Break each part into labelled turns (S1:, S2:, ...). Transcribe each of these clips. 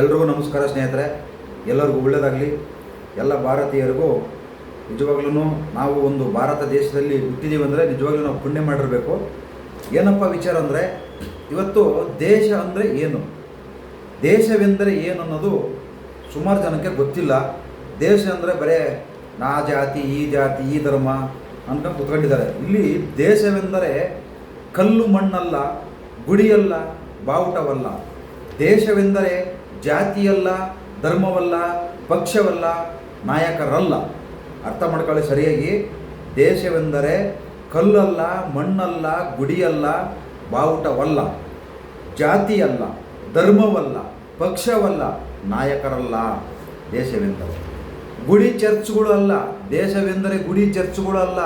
S1: ಎಲ್ರಿಗೂ ನಮಸ್ಕಾರ ಸ್ನೇಹಿತರೆ. ಎಲ್ಲರಿಗೂ ಒಳ್ಳೆಯದಾಗಲಿ ಎಲ್ಲ ಭಾರತೀಯರಿಗೂ ನಿಜವಾಗ್ಲೂ ನಾವು ಒಂದು ಭಾರತ ದೇಶದಲ್ಲಿ ಹುಟ್ಟಿದ್ದೀವಿ ಅಂದರೆ ನಿಜವಾಗ್ಲೂ ನಾವು ಪುಣ್ಯ ಮಾಡಿರಬೇಕು. ಏನಪ್ಪ ವಿಚಾರ ಅಂದರೆ, ಇವತ್ತು ದೇಶ ಅಂದರೆ ಏನು? ದೇಶವೆಂದರೆ ಏನು ಅನ್ನೋದು ಸುಮಾರು ಜನಕ್ಕೆ ಗೊತ್ತಿಲ್ಲ. ದೇಶ ಅಂದರೆ ಬರೇ ನಾ ಜಾತಿ, ಈ ಜಾತಿ, ಈ ಧರ್ಮ ಅಂತ ಕುತ್ಕೊಂಡಿದ್ದಾರೆ. ಇಲ್ಲಿ ದೇಶವೆಂದರೆ ಕಲ್ಲು ಮಣ್ಣಲ್ಲ, ಗುಡಿಯಲ್ಲ, ಬಾವುಟವಲ್ಲ. ದೇಶವೆಂದರೆ ಜಾತಿಯಲ್ಲ, ಧರ್ಮವಲ್ಲ, ಪಕ್ಷವಲ್ಲ, ನಾಯಕರಲ್ಲ. ಅರ್ಥ ಮಾಡ್ಕೊಳ್ಳಿ ಸರಿಯಾಗಿ. ದೇಶವೆಂದರೆ ಕಲ್ಲಲ್ಲ, ಮಣ್ಣಲ್ಲ, ಗುಡಿಯಲ್ಲ, ಬಾವುಟವಲ್ಲ. ಜಾತಿಯಲ್ಲ, ಧರ್ಮವಲ್ಲ, ಪಕ್ಷವಲ್ಲ, ನಾಯಕರಲ್ಲ ದೇಶವೆಂದರೆ. ಗುಡಿ ಚರ್ಚ್ಗಳು ಅಲ್ಲ ದೇಶವೆಂದರೆ ಗುಡಿ ಚರ್ಚ್ಗಳು ಅಲ್ಲ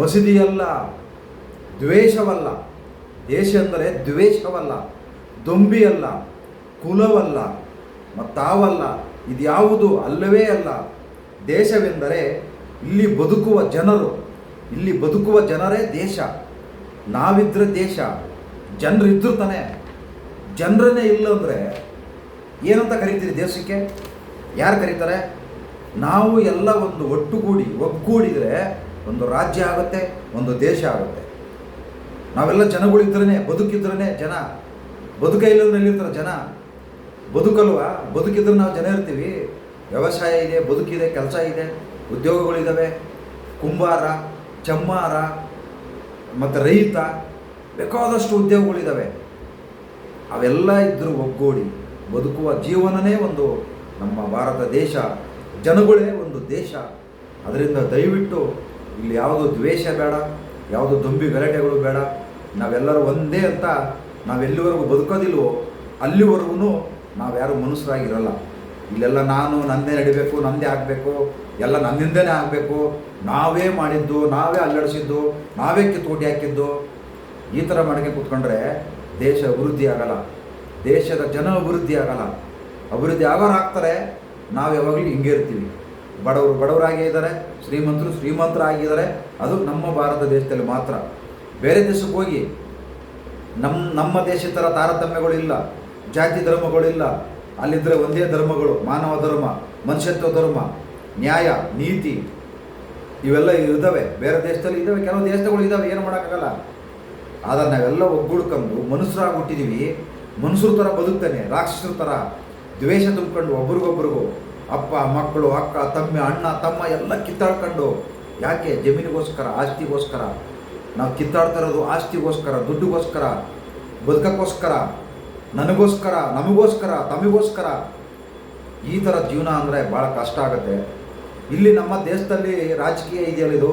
S1: ಮಸೀದಿಯಲ್ಲ, ದ್ವೇಷವಲ್ಲ. ದೇಶ ಅಂದರೆ ದ್ವೇಷವಲ್ಲ. ದೊಂಬಿಯಲ್ಲ ಕುಲವಲ್ಲ, ಮತ್ತಾವಲ್ಲ, ಇದ್ಯಾವುದು ಅಲ್ಲವೇ ಅಲ್ಲ. ದೇಶವೆಂದರೆ ಇಲ್ಲಿ ಬದುಕುವ ಜನರು, ಇಲ್ಲಿ ಬದುಕುವ ಜನರೇ ದೇಶ. ನಾವಿದ್ರೆ ದೇಶ, ಜನರಿದ್ರು ತಾನೆ. ಜನರನ್ನೇ ಇಲ್ಲ ಅಂದರೆ ಏನಂತ ಕರಿತೀರಿ ದೇಶಕ್ಕೆ? ಯಾರು ಕರೀತಾರೆ? ನಾವು ಎಲ್ಲ ಒಂದು ಒಟ್ಟುಗೂಡಿ, ಒಗ್ಗೂಡಿದರೆ ಒಂದು ರಾಜ್ಯ ಆಗುತ್ತೆ, ಒಂದು ದೇಶ ಆಗುತ್ತೆ. ನಾವೆಲ್ಲ ಜನಗಳಿದ್ರೇ ಬದುಕಿದ್ರೇ ಜನ. ಬದುಕ ಇಲ್ಲದ್ರೆ ಎಲ್ಲಿರ್ತಾರೆ ಜನ. ಬದುಕಲ್ವಾ? ಬದುಕಿದ್ರೆ ನಾವು ಜನ ಇರ್ತೀವಿ. ವ್ಯವಸಾಯ ಇದೆ, ಬದುಕಿದೆ, ಕೆಲಸ ಇದೆ ಉದ್ಯೋಗಗಳಿದ್ದಾವೆ ಕುಂಬಾರ, ಚಮ್ಮಾರ, ಮತ್ತು ರೈತ, ಬೇಕಾದಷ್ಟು ಉದ್ಯೋಗಗಳಿದ್ದಾವೆ ಅವೆಲ್ಲ ಇದ್ದರೂ ಒಗ್ಗೂಡಿ ಬದುಕುವ ಜೀವನನೇ ಒಂದು ನಮ್ಮ ಭಾರತ ದೇಶ, ಜನಗಳೇ ಒಂದು ದೇಶ. ಅದರಿಂದ ದಯವಿಟ್ಟು ಇಲ್ಲಿ ಯಾವುದು ದ್ವೇಷ ಬೇಡ, ಯಾವುದು ದೊಂಬಿ ಗಲಾಟೆಗಳು ಬೇಡ. ನಾವೆಲ್ಲರೂ ಒಂದೇ ಅಂತ ನಾವೆಲ್ಲಿವರೆಗೂ ಬದುಕೋದಿಲ್ವೋ, ಅಲ್ಲಿವರೆಗೂ ನಾವ್ಯಾರು ಮನುಷ್ಯರಾಗಿರಲ್ಲ. ಇಲ್ಲೆಲ್ಲ ನಾನು ನಂದೇ ನಡಿಬೇಕು, ನಂದೇ ಆಗಬೇಕು, ಎಲ್ಲ ನನ್ನಿಂದನೇ ಆಗಬೇಕು. ನಾವೇ ಮಾಡಿದ್ದು, ನಾವೇ ಅಲ್ಲಡಿಸಿದ್ದು, ನಾವೇ ಕಿತ್ತೋಟಿ ಹಾಕಿದ್ದು. ಈ ಥರ ಮಾಡ್ಕೊಂಡು ಕೂತ್ಕೊಂಡ್ರೆ ದೇಶ ಅಭಿವೃದ್ಧಿ ಆಗಲ್ಲ. ದೇಶದ ಜನ ಅಭಿವೃದ್ಧಿ ಆಗಲ್ಲ. ಅಭಿವೃದ್ಧಿ ಆಗೋರು ಆಗ್ತಾರೆ ನಾವು ಯಾವಾಗಲೂ ಹಿಂಗೆ ಇರ್ತೀವಿ. ಬಡವರು ಬಡವರಾಗೇ ಇದ್ದಾರೆ ಶ್ರೀಮಂತರು ಶ್ರೀಮಂತರಾಗಿದ್ದಾರೆ ಅದು ನಮ್ಮ ಭಾರತ ದೇಶದಲ್ಲಿ ಮಾತ್ರ. ಬೇರೆ ದೇಶಕ್ಕೆ ಹೋಗಿ ನಮ್ಮ ನಮ್ಮ ದೇಶದ ಥರ ತಾರತಮ್ಯಗಳಿಲ್ಲ ಜಾತಿ ಧರ್ಮಗಳಿಲ್ಲ ಅಲ್ಲಿದ್ದರೆ ಒಂದೇ ಧರ್ಮಗಳು, ಮಾನವ ಧರ್ಮ, ಮನುಷ್ಯತ್ವ ಧರ್ಮ, ನ್ಯಾಯ, ನೀತಿ. ಇವೆಲ್ಲ ಇದ್ದಾವೆ. ಬೇರೆ ದೇಶದಲ್ಲಿ ಇದ್ದಾವೆ. ಕೆಲವು ದೇಶಗಳು ಇದ್ದಾವೆ. ಏನು ಮಾಡೋಕ್ಕಾಗಲ್ಲ. ಆದರೆ ನಾವೆಲ್ಲ ಒಗ್ಗೂಡ್ಕೊಂಡು ಮನುಷ್ಯರಾಗ್ಬಿಟ್ಟಿದ್ದೀವಿ ಮನುಷ್ಯರ ಥರ ಬದುಕ್ತಾನೆ. ರಾಕ್ಷಸರ ಥರ. ದ್ವೇಷ ತುಂಬಿಕೊಂಡು ಒಬ್ರಿಗೊಬ್ರಿಗೂ ಅಪ್ಪ, ಮಕ್ಕಳು, ಅಕ್ಕ, ತಮ್ಮ, ಅಣ್ಣ, ತಮ್ಮ ಎಲ್ಲ ಕಿತ್ತಾಡ್ಕೊಂಡು ಯಾಕೆ? ಜಮೀನಿಗೋಸ್ಕರ, ಆಸ್ತಿಗೋಸ್ಕರ. ನಾವು ಕಿತ್ತಾಡ್ತಾ ಇರೋದು ಆಸ್ತಿಗೋಸ್ಕರ, ದುಡ್ಡುಗೋಸ್ಕರ, ಬದುಕಕ್ಕೋಸ್ಕರ. ನನಗೋಸ್ಕರ, ನಮಗೋಸ್ಕರ, ತಮಗೋಸ್ಕರ ಈ ಥರ ಜೀವನ ಅಂದರೆ ಭಾಳ ಕಷ್ಟ ಆಗುತ್ತೆ. ಇಲ್ಲಿ ನಮ್ಮ ದೇಶದಲ್ಲಿ ರಾಜಕೀಯ ಇದೆಯಲ್ಲ ಇದು?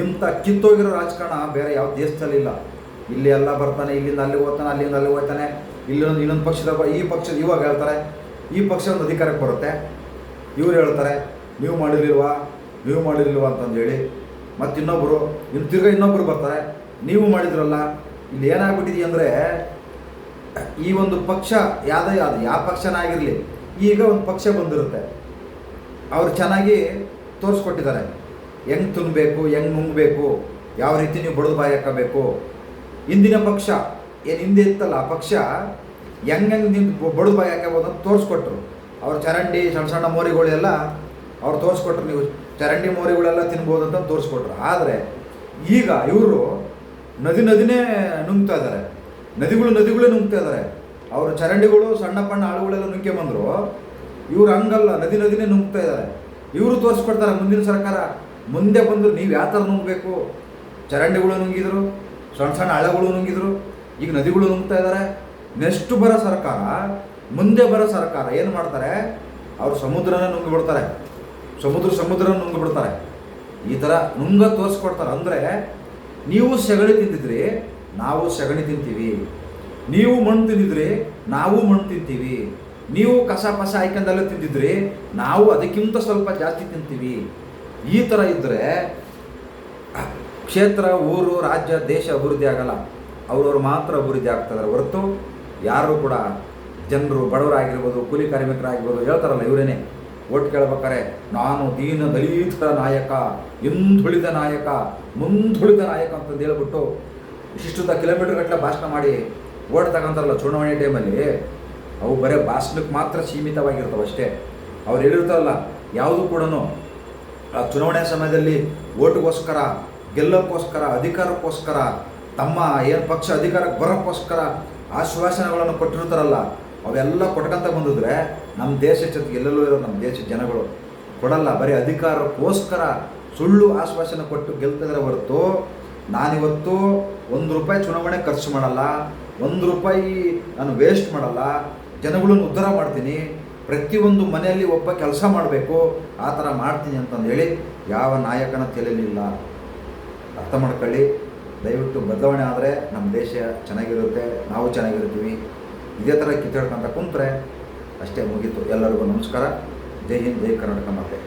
S1: ಇಂಥ ಕಿತ್ತೋಗಿರೋ ರಾಜಕಾರಣ ಬೇರೆ ಯಾವ ದೇಶದಲ್ಲಿ ಇಲ್ಲ. ಇಲ್ಲಿ ಎಲ್ಲ ಬರ್ತಾನೆ, ಇಲ್ಲಿಂದ ಅಲ್ಲಿ ಹೋಗ್ತಾನೆ, ಅಲ್ಲಿಂದ ಅಲ್ಲಿ ಹೋಗ್ತಾನೆ. ಇಲ್ಲೊಂದು ಇನ್ನೊಂದು ಪಕ್ಷದ ಈ ಪಕ್ಷದ ಇವಾಗ ಹೇಳ್ತಾರೆ, ಈ ಪಕ್ಷ ಒಂದು ಅಧಿಕಾರಕ್ಕೆ ಬರುತ್ತೆ. ಇವ್ರು ಹೇಳ್ತಾರೆ, ನೀವು ಮಾಡಿರ್ಲಿಲ್ವಾ? ನೀವು ಮಾಡಿರ್ಲಿಲ್ವಾ? ಅಂತಂದೇಳಿ ಮತ್ತು ಇನ್ನೊಬ್ಬರು ಇನ್ನು ತಿರ್ಗಾ ಇನ್ನೊಬ್ಬರು ಬರ್ತಾರೆ, ನೀವು ಮಾಡಿದ್ರಲ್ಲ, ಇಲ್ಲಿ ಏನಾಗ್ಬಿಟ್ಟಿದೀಯ ಅಂದರೆ ಈ ಒಂದು ಪಕ್ಷ ಯಾವುದೇ ಅದು, ಯಾವ ಪಕ್ಷನಾಗಿರಲಿ ಈಗ ಒಂದು ಪಕ್ಷ ಬಂದಿರುತ್ತೆ. ಅವರು ಚೆನ್ನಾಗಿ ತೋರಿಸ್ಕೊಟ್ಟಿದ್ದಾರೆ. ಹೆಂಗೆ ತುಂಬಬೇಕು, ಹೆಂಗೆ ನುಂಗಬೇಕು, ಯಾವ ರೀತಿ ನೀವು ಬಡದು ಬಾಯಿ ಹಾಕಬೇಕು. ಇಂದಿನ ಪಕ್ಷ, ಏನು ಹಿಂದೆ ಇತ್ತಲ್ಲ, ಆ ಪಕ್ಷ ಹೆಂಗೆ ಹೆಂಗೆ ನಿಂತು ಬಡದು ಬಾಯಿ ಹಾಕಬೋದು ಅಂತ ತೋರಿಸ್ಕೊಟ್ರು. ಅವ್ರ ಚರಂಡಿ, ಸಣ್ಣ ಸಣ್ಣ ಮೋರಿಗಳೆಲ್ಲ ಅವ್ರು ತೋರಿಸ್ಕೊಟ್ರು, ನೀವು ಚರಂಡಿ ಮೋರಿಗಳೆಲ್ಲ ತಿನ್ಬೋದು ಅಂತ ತೋರಿಸ್ಕೊಟ್ರು. ಆದರೆ ಈಗ ಇವರು ನದಿ ನದಿನೇ ನುಂಗ್ತಾ ಇದ್ದಾರೆ. ನದಿಗಳು ನದಿಗಳೇ ನುಂಗ್ತಾ ಇದ್ದಾರೆ ಅವರು ಚರಂಡಿಗಳು ಸಣ್ಣ ಪಣ್ಣ ಆಳುಗಳೆಲ್ಲ ನುಗ್ಗೆ ಬಂದರು. ಇವ್ರು ಹಂಗಲ್ಲ, ನದಿ ನದಿನೇ ನುಂಗ್ತಾ ಇದ್ದಾರೆ ಇವರು ತೋರಿಸ್ಕೊಡ್ತಾರೆ ಮುಂದಿನ ಸರ್ಕಾರ. ಮುಂದೆ ಬಂದು ನೀವು ಯಾವ ಥರ ನುಂಗಬೇಕು? ಚರಂಡಿಗಳು ನುಂಗಿದ್ರು, ಸಣ್ಣ ಸಣ್ಣ ಆಳುಗಳು ನುಂಗಿದ್ರು, ಈಗ ನದಿಗಳು ನುಂಗ್ತಾ ಇದ್ದಾರೆ ನೆಕ್ಸ್ಟ್ ಬರೋ ಸರ್ಕಾರ, ಮುಂದೆ ಬರೋ ಸರ್ಕಾರ ಏನು ಮಾಡ್ತಾರೆ? ಅವರು ಸಮುದ್ರನ ನುಂಗಿ ಸಮುದ್ರ ಸಮುದ್ರ ಸಮುದ್ರನ ನುಂಗಿ ಬಿಡ್ತಾರೆ ಈ ಥರ ನುಂಗ ತೋರಿಸ್ಕೊಡ್ತಾರೆ. ಅಂದರೆ ನೀವು ಸೆಗಣಿ ತಿಂದಿದ್ರಿ ನಾವು ಸಗಣಿ ತಿಂತೀವಿ. ನೀವು ಮಣ್ಣು ತಿಂದಿದ್ರೆ ನಾವು ಮಣ್ಣು ತಿಂತೀವಿ. ನೀವು ಕಸ ಪಸ ಹಾಯ್ಕೊಂಡೆಲ್ಲ ತಿಂದಿದ್ರೆ ನಾವು ಅದಕ್ಕಿಂತ ಸ್ವಲ್ಪ ಜಾಸ್ತಿ ತಿಂತೀವಿ. ಈ ಥರ ಇದ್ದರೆ ಕ್ಷೇತ್ರ, ಊರು, ರಾಜ್ಯ, ದೇಶ ಅಭಿವೃದ್ಧಿ ಆಗಲ್ಲ. ಅವ್ರವ್ರು ಮಾತ್ರ ಅಭಿವೃದ್ಧಿ ಆಗ್ತದ್ರೆ ಹೊರತು ಯಾರು ಕೂಡ ಜನರು ಬಡವರಾಗಿರ್ಬೋದು, ಕೂಲಿ ಕಾರ್ಮಿಕರಾಗಿರ್ಬೋದು ಹೇಳ್ತಾರಲ್ಲ ಇವರೇನೆ. ಓಟ್ ಕೇಳ್ಬೇಕಾರೆ, ನಾನು ದೀನ ದಲಿತ ನಾಯಕ, ಹಿಂದುಳಿದ ನಾಯಕ, ಮುಂದುಳಿದ ನಾಯಕ ಅಂತಂದು ಹೇಳ್ಬಿಟ್ಟು ಇಷ್ಟಿಷ್ಟ ಕಿಲೋಮೀಟರ್ ಗಟ್ಟಲೆ ಭಾಷಣ ಮಾಡಿ ಓಟ್ ತಗೊಂತಾರಲ್ಲ ಚುನಾವಣೆ ಟೈಮಲ್ಲಿ ಅವು ಬರೀ ಭಾಷಣಕ್ಕೆ ಮಾತ್ರ ಸೀಮಿತವಾಗಿರ್ತವೆ ಅಷ್ಟೇ. ಅವ್ರು ಹೇಳಿರ್ತಾರಲ್ಲ, ಯಾವುದು ಕೂಡ ಆ ಚುನಾವಣೆ ಸಮಯದಲ್ಲಿ ಓಟ್ಗೋಸ್ಕರ, ಗೆಲ್ಲೋಕ್ಕೋಸ್ಕರ, ಅಧಿಕಾರಕ್ಕೋಸ್ಕರ, ತಮ್ಮ ಏನು ಪಕ್ಷ ಅಧಿಕಾರಕ್ಕೆ ಬರೋಕ್ಕೋಸ್ಕರ ಆಶ್ವಾಸನೆಗಳನ್ನು ಕೊಟ್ಟಿರ್ತಾರಲ್ಲ, ಅವೆಲ್ಲ ಕೊಟ್ಕೊಂತ ಬಂದಿದ್ರೆ ನಮ್ಮ ದೇಶ ಜೊತೆಗೆ ಎಲ್ಲೆಲ್ಲೂ ಇರೋ ನಮ್ಮ ದೇಶದ ಜನಗಳು ಕೊಡಲ್ಲ. ಬರೀ ಅಧಿಕಾರಕ್ಕೋಸ್ಕರ ಸುಳ್ಳು ಆಶ್ವಾಸನೆ ಕೊಟ್ಟು ಗೆಲ್ತಿದ್ರೆ ಹೊರತು ನಾನಿವತ್ತು ಒಂದು ರೂಪಾಯಿ ಚುನಾವಣೆ ಖರ್ಚು ಮಾಡಲ್ಲ, ಒಂದು ರೂಪಾಯಿ ನಾನು ವೇಸ್ಟ್ ಮಾಡಲ್ಲ, ಜನಗಳನ್ನು ಉದ್ಧಾರ ಮಾಡ್ತೀನಿ, ಪ್ರತಿಯೊಂದು ಮನೆಯಲ್ಲಿ ಒಬ್ಬ ಕೆಲಸ ಮಾಡಬೇಕು, ಆ ಥರ ಮಾಡ್ತೀನಿ ಅಂತಂದು ಹೇಳಿ ಯಾವ ನಾಯಕನ ತೆಲಿಲಿಲ್ಲ ಅರ್ಥ ಮಾಡ್ಕೊಳ್ಳಿ. ದಯವಿಟ್ಟು ಬದಲಾವಣೆ ಆದರೆ ನಮ್ಮ ದೇಶ ಚೆನ್ನಾಗಿರುತ್ತೆ, ನಾವು ಚೆನ್ನಾಗಿರ್ತೀವಿ. ಇದೇ ಥರ ಕಿತ್ತಾಡ್ಕೊಂತ ಕುಂತ್ರೆ ಅಷ್ಟೇ ಮುಗೀತು. ಎಲ್ಲರಿಗೂ ನಮಸ್ಕಾರ. ಜೈ ಹಿಂದ್, ಜೈ ಕರ್ನಾಟಕ ಮಾತೆ.